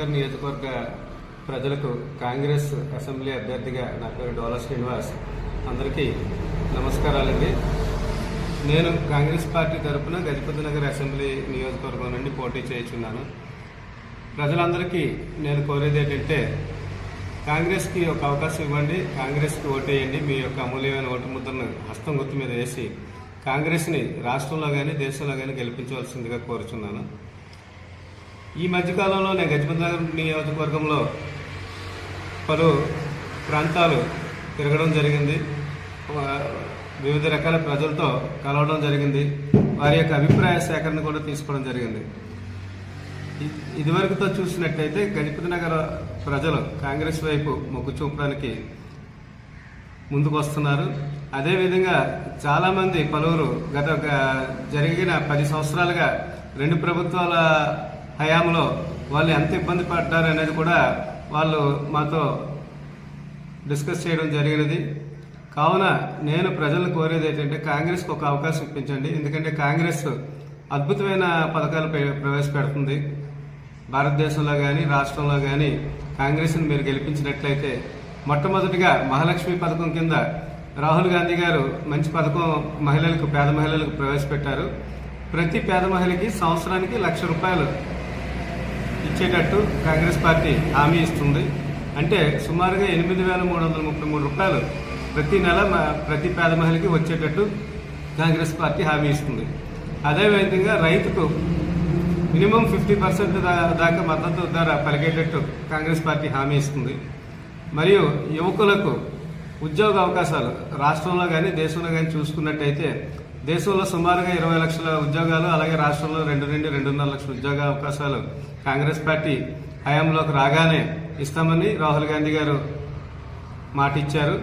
నియోజకవర్గ ప్రజలకు కాంగ్రెస్ అసెంబ్లీ అభ్యర్థిగా నా పేరు డోలా శ్రీనివాస్. అందరికీ నమస్కారాలండి. నేను కాంగ్రెస్ పార్టీ తరఫున గజపతి నగర్ అసెంబ్లీ నియోజకవర్గం నుండి పోటీ చేయుచున్నాను. ప్రజలందరికీ నేను కోరేది ఏంటంటే కాంగ్రెస్కి ఒక అవకాశం ఇవ్వండి కాంగ్రెస్కి ఓటేయండి మీ యొక్క అమూల్యమైన ఓటు ముద్రను హస్తం గుర్తు మీద వేసి కాంగ్రెస్ని రాష్ట్రంలో కానీ దేశంలో కానీ గెలిపించవలసిందిగా కోరుచున్నాను. ఈ మధ్యకాలంలో నేను గజపతి నగర్ నియోజకవర్గంలో పలు ప్రాంతాలు తిరగడం జరిగింది. వివిధ రకాల ప్రజలతో కలవడం జరిగింది. వారి యొక్క అభిప్రాయ సేకరణ కూడా తీసుకోవడం జరిగింది. ఇదివరకుతో చూసినట్టయితే గజపతి నగర ప్రజలు కాంగ్రెస్ వైపు మొగ్గు చూపడానికి ముందుకు వస్తున్నారు అదేవిధంగా చాలామంది పలువురు గత జరిగిన పది సంవత్సరాలుగా రెండు ప్రభుత్వాల హయాంలో వాళ్ళు ఎంత ఇబ్బంది పడ్డారు అనేది కూడా వాళ్ళు మాతో డిస్కస్ చేయడం జరిగినది. కావున నేను ప్రజలను కోరేది ఏంటంటే కాంగ్రెస్కి ఒక అవకాశం ఇప్పించండి. ఎందుకంటే కాంగ్రెస్ అద్భుతమైన పథకాలు ప్రవేశపెడుతుంది. భారతదేశంలో కానీ రాష్ట్రంలో కానీ కాంగ్రెస్ని మీరు గెలిపించినట్లయితే మొట్టమొదటిగా మహాలక్ష్మి పథకం కింద రాహుల్ గాంధీ గారు మంచి పథకం మహిళలకు పేద మహిళలకు ప్రవేశపెట్టారు. ప్రతి పేద మహిళకి సంవత్సరానికి లక్ష రూపాయలు ఇచ్చేటట్టు కాంగ్రెస్ పార్టీ హామీ ఇస్తుంది. అంటే సుమారుగా ఎనిమిది వేల మూడు వందల ముప్పై మూడు రూపాయలు ప్రతి నెల ప్రతి పేద మహిళకి వచ్చేటట్టు కాంగ్రెస్ పార్టీ హామీ ఇస్తుంది. అదేవిధంగా రైతుకు మినిమం ఫిఫ్టీ పర్సెంట్ దాకా మద్దతు ధర పలికేటట్టు కాంగ్రెస్ పార్టీ హామీ ఇస్తుంది. మరియు యువకులకు ఉద్యోగ అవకాశాలు రాష్ట్రంలో కానీ దేశంలో కానీ చూసుకున్నట్టయితే దేశంలో సుమారుగా ఇరవై లక్షల ఉద్యోగాలు అలాగే రాష్ట్రంలో రెండు నుండి రెండున్నర లక్షల ఉద్యోగ అవకాశాలు కాంగ్రెస్ పార్టీ హయాంలోకి రాగానే ఇస్తామని రాహుల్ గాంధీ గారు మాట ఇచ్చారు